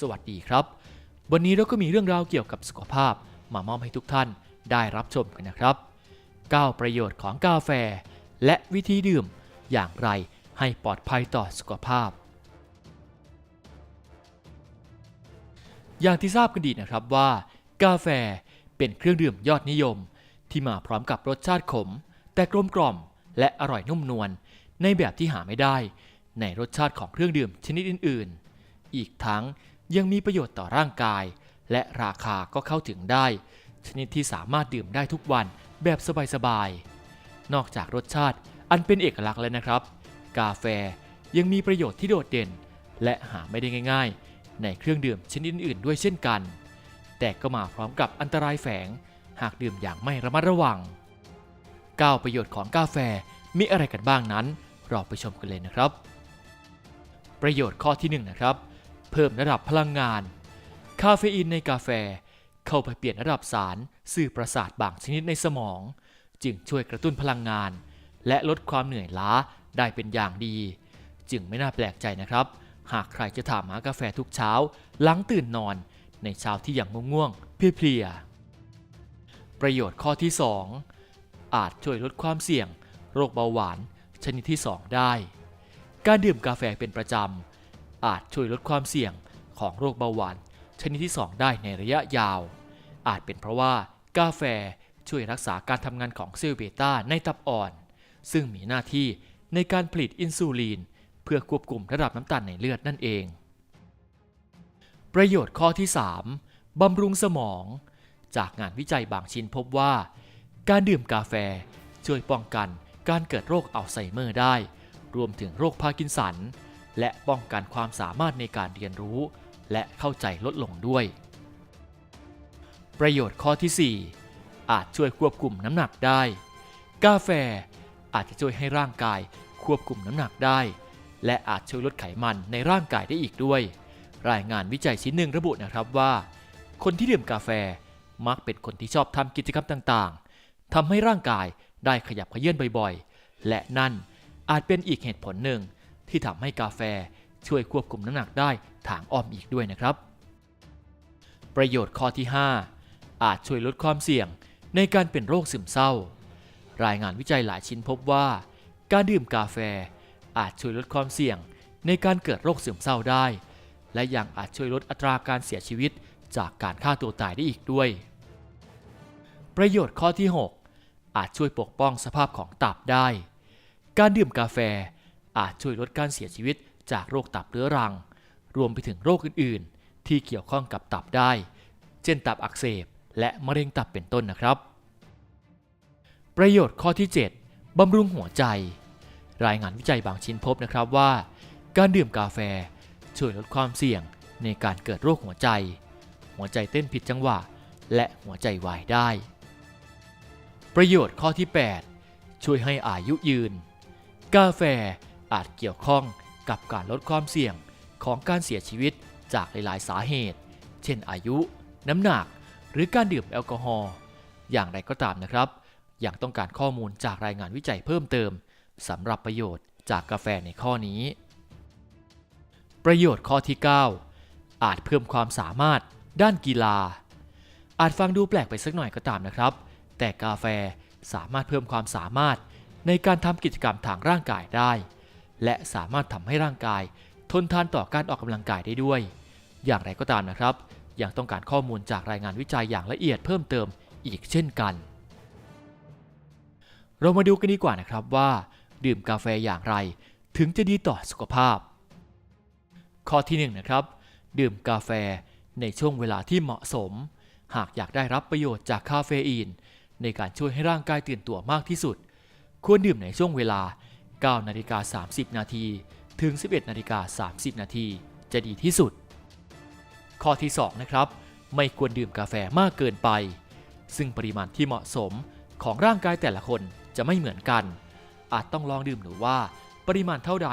สวัสดีครับ วันนี้เราก็มีเรื่องราวเกี่ยวกับสุขภาพมามอบให้ทุกท่านได้รับชมกันนะครับ 9 ประโยชน์ของกาแฟ และวิธีดื่มอย่างไรให้ปลอดภัยต่อสุขภาพ อย่างที่ทราบกันดีนะครับว่า กาแฟเป็นเครื่องดื่มยอดนิยม ที่มาพร้อมกับรสชาติขม แต่กลมกล่อม และอร่อยนุ่มนวลในแบบที่หาไม่ได้ ในรสชาติของเครื่องดื่มชนิดอื่น ๆ อีกทั้ง ยังมีประโยชน์ต่อร่างกาย และราคาก็เข้าถึงได้ ชนิดที่สามารถดื่มได้ทุกวันแบบสบายๆ นอกจากรสชาติอันเป็นเอกลักษณ์แล้วนะครับ กาแฟยังมีประโยชน์ที่โดดเด่น และหาไม่ได้ง่าย ๆ ในเครื่องดื่มชนิดอื่นๆด้วยเช่นกัน แต่ก็มาพร้อมกับอันตรายแฝง หากดื่มอย่างไม่ระมัดระวัง 9 ประโยชน์ของกาแฟมีอะไรกันบ้างนั้นเราไปชมกันเลยนะครับ ประโยชน์ข้อที่1นนะครับ พิ่มระดับพลังงาน คาเฟอีนในกาแฟเข้าไปเปลี่ยนระดับสารสื่อประสาทบางชนิดในสมอง จึงช่วยกระตุ้นพลังงาน และลดความเหนื่อยล้าได้เป็นอย่างดี จึงไม่น่าแปลกใจนะครับ หากใครจะถามหากาแฟทุกเช้า หลังตื่นนอน ในเช้าที่ยังง่วงๆเพลียๆประโยชน์ข้อที่ 2 อาจช่วยลดความเสี่ยง โรคเบาหวาน ชนิดที่ 2 ได้ การดื่มกาแฟเป็นประจำ อาจช่วยลดความเสี่ยงของโรคเบาหวานชนิดที่ 2 ได้ในระยะยาว อาจเป็นเพราะว่ากาแฟช่วยรักษาการทำงานของเซลล์เบต้าในตับอ่อน ซึ่งมีหน้าที่ในการผลิตอินซูลินเพื่อควบคุมระดับน้ำตาลในเลือดนั่นเอง ประโยชน์ข้อที่ 3บำรุงสมอง จากงานวิจัยบางชิ้นพบว่า การดื่มกาแฟช่วยป้องกันการเกิดโรคอัลไซเมอร์ได้ รวมถึงโรคพาร์กินสัน และป้องกันความสามารถในการเรียนรู้ และเข้าใจลดลงด้วย ประโยชน์ข้อที่ 4 อาจช่วยควบคุมน้ำหนักได้ กาแฟอาจจะช่วยให้ร่างกายควบคุมน้ำหนักได้ และอาจช่วยลดไขมันในร่างกายได้อีกด้วย รายงานวิจัยชิ้นหนึ่งระบุนะครับว่า คนที่ดื่มกาแฟมักเป็นคนที่ชอบทำกิจกรรมต่างๆทำให้ร่างกายได้ขยับเขยื้อนบ่อยๆ และนั่นอาจเป็นอีกเหตุผลหนึ่ง ที่ทำให้กาแฟช่วยควบคุมน้ำหนักได้ทางอ้อมอีกด้วยนะครับ ประโยชน์ข้อที่ 5 อาจช่วยลดความเสี่ยงในการเป็นโรคซึมเศร้า รายงานวิจัยหลายชิ้นพบว่า การดื่มกาแฟอาจช่วยลดความเสี่ยงในการเกิดโรคซึมเศร้าได้ และยังอาจช่วยลดอัตราการเสียชีวิตจากการฆ่าตัวตายได้อีกด้วย ประโยชน์ข้อที่ 6 อาจช่วยปกป้องสภาพของตับได้ การดื่มกาแฟ อาจช่วยลดการเสียชีวิตจากโรคตับเรื้อรัง รวมไปถึงโรคอื่นๆ ที่เกี่ยวข้องกับตับได้ เช่นตับอักเสบ และมะเร็งตับเป็นต้นนะครับ ประโยชน์ข้อที่ 7บำรุงหัวใจ รายงานวิจัยบางชิ้นพบนะครับว่า การดื่มกาแฟช่วยลดความเสี่ยงในการเกิดโรคหัวใจ หัวใจเต้นผิดจังหวะ และหัวใจวายได้ ประโยชน์ข้อที่ 8 ช่วยให้อายุยืน กาแฟ อาจเกี่ยวข้องกับการลดความเสี่ยงของการเสียชีวิตจากหลายๆ สาเหตุ เช่นอายุ น้ำหนัก หรือการดื่มแอลกอฮอล์ อย่างไรก็ตามนะครับ ยังต้องการข้อมูลจากรายงานวิจัยเพิ่มเติมสำหรับประโยชน์จากกาแฟในข้อนี้ ประโยชน์ข้อที่ 9 อาจเพิ่มความสามารถด้านกีฬา อาจฟังดูแปลกไปสักหน่อยก็ตามนะครับ แต่กาแฟสามารถเพิ่มความสามารถในการทำกิจกรรมทางร่างกายได้ และสามารถทำให้ร่างกาย ทนทานต่อการออกกำลังกายได้ด้วย อย่างไรก็ตามนะครับ ยังต้องการข้อมูลจากรายงานวิจัยอย่างละเอียดเพิ่มเติมอีกเช่นกัน เรามาดูกันดีกว่านะครับว่า ดื่มกาแฟอย่างไร ถึงจะดีต่อสุขภาพ ข้อที่1นะครับ ดื่มกาแฟในช่วงเวลาที่เหมาะสม หากอยากได้รับประโยชน์จากคาเฟอีน ในการช่วยให้ร่างกายตื่นตัวมากที่สุด ควรดื่มในช่วงเวลา 9นาฬิกา30 นาทีถึง 11นาฬิกา30 นาทีจะดีที่สุด ข้อที่ 2 นะครับ ไม่ควรดื่มกาแฟมากเกินไป ซึ่งปริมาณที่เหมาะสมของร่างกายแต่ละคนจะไม่เหมือนกัน อาจต้องลองดื่มหรือว่า ปริมาณเท่าใด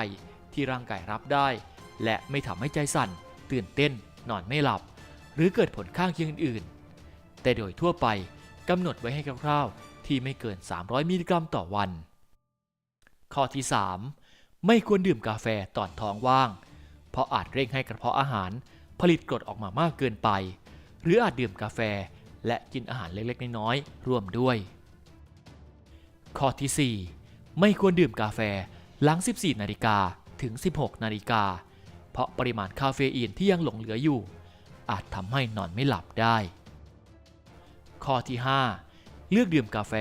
ที่ร่างกายรับได้ และไม่ทำให้ใจสั่น ตื่นเต้น นอนไม่หลับ หรือเกิดผลข้างเคียงอื่นๆแต่โดยทั่วไปกำหนดไว้ให้คร่าวๆที่ไม่เกิน 300 มิลลิกรัมต่อวัน ข้อที่ 3 ไม่ควรดื่มกาแฟตอนท้องว่าง เพราะอาจเร่งให้กระเพาะอาหารผผลิตกรดออกมามากเกินไป หรืออาจดื่มกาแฟและกินอาหารเล็กๆ น้อยๆร่วมด้วย ข้อที่ 4 ไม่ควรดื่มกาแฟหลัง 14 นาฬิกาถึง 16 นาฬิกา เพราะปริมาณคาเฟอีนที่ยังหลงเหลืออยู่ อาจทำให้นอนไม่หลับได้ ข้อที่ 5 เลือกดื่มกาแฟ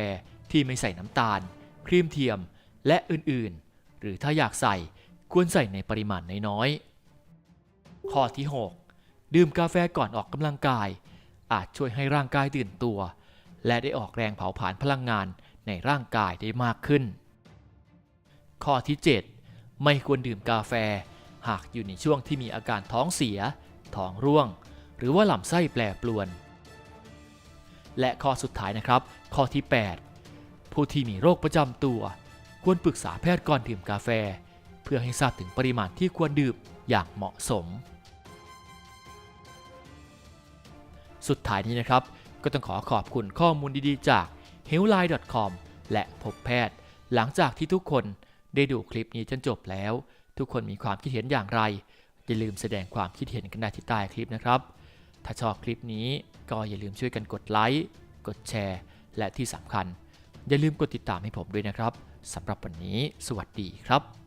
ที่ไม่ใส่น้ำตาล ครีมเทียม และอื่นๆ หรือถ้าอยากใส่ควรใส่ในปริมาณน้อยๆ ข้อที่ 6 ดื่มกาแฟก่อนออกกำลังกาย อาจช่วยให้ร่างกายตื่นตัว และได้ออกแรงเผาผลาญพลังงานในร่างกายได้มากขึ้น ข้อที่ 7 ไม่ควรดื่มกาแฟ หากอยู่ในช่วงที่มีอาการท้องเสีย ท้องร่วง หรือว่าลำไส้แปรปรวน และข้อสุดท้ายนะครับ ข้อที่ 8 ผู้ที่มีโรคประจำตัว ควรปรึกษาแพทย์ก่อนดื่มกาแฟ เพื่อให้ทราบถึงปริมาณที่ควรดื่มอย่างเหมาะสม สุดท้ายนี้นะครับ ก็ต้องขอขอบคุณข้อมูลดีๆ จาก h e a l l i n e c o m และพบแพทย์ หลังจากที่ทุกคนได้ดูคลิปนี้จนจบแล้ว ทุกคนมีความคิดเห็นอย่างไร อย่าลืมแสดงความคิดเห็นกันได้ที่ใต้คลิปนะครับ ถ้าชอบคลิปนี้ก็อย่าลืมช่วยกันกดไลค์กดแชร์ และที่สำคัญ อย่าลืมกดติดตามให้ผมด้วยนะครับสำหรับวันนี้ สวัสดีครับ